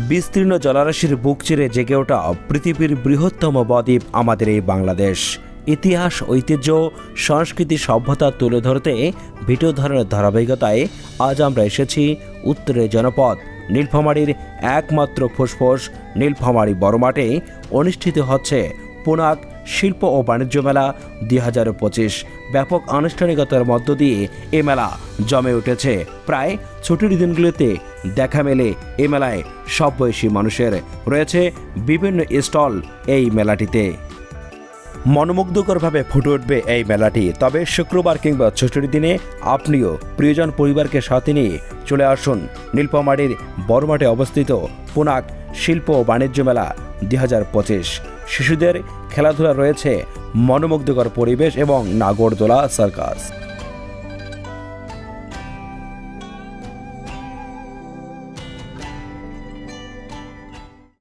বিস্তীর্ণ জলরাশির বুক চিরে জেগে ওঠা পৃথিবীর বৃহত্তম বদ্বীপ আমাদের এই বাংলাদেশ। ইতিহাস, ঐতিহ্য, সংস্কৃতি, সভ্যতা তুলে ধরতে ভিডিও ধরনের ধারাবাহিকতায় আজ আমরা এসেছি উত্তরের জনপদ। নীলফামারীর একমাত্র ফুসফুস নীলফামারী বড় মাঠে অনুষ্ঠিত হচ্ছে পুনাক শিল্প ও বাণিজ্য মেলা দুই হাজার পঁচিশ ব্যাপক আনুষ্ঠানিকতার মধ্য দিয়ে এ মেলা জমে উঠেছে। প্রায় ছুটির দিনগুলিতে দেখা মেলে এ মেলায় সব বয়সী মানুষের। রয়েছে বিভিন্ন স্টল এই মেলাটিতে। মনোমুগ্ধকরভাবে ফুটে উঠবে এই মেলাটি। তবে শুক্রবার কিংবা ছুটির দিনে আপনিও প্রিয়জন পরিবারকে সাথে নিয়ে চলে আসুন। নীলপামাড়ির বড়মাঠে অবস্থিত পুনাক শিল্প ও বাণিজ্য মেলা দুই হাজার পঁচিশ। শিশুদের খেলাধুলা রয়েছে মনোমুগ্ধকর পরিবেশ এবং নাগরদোলা সার্কাস।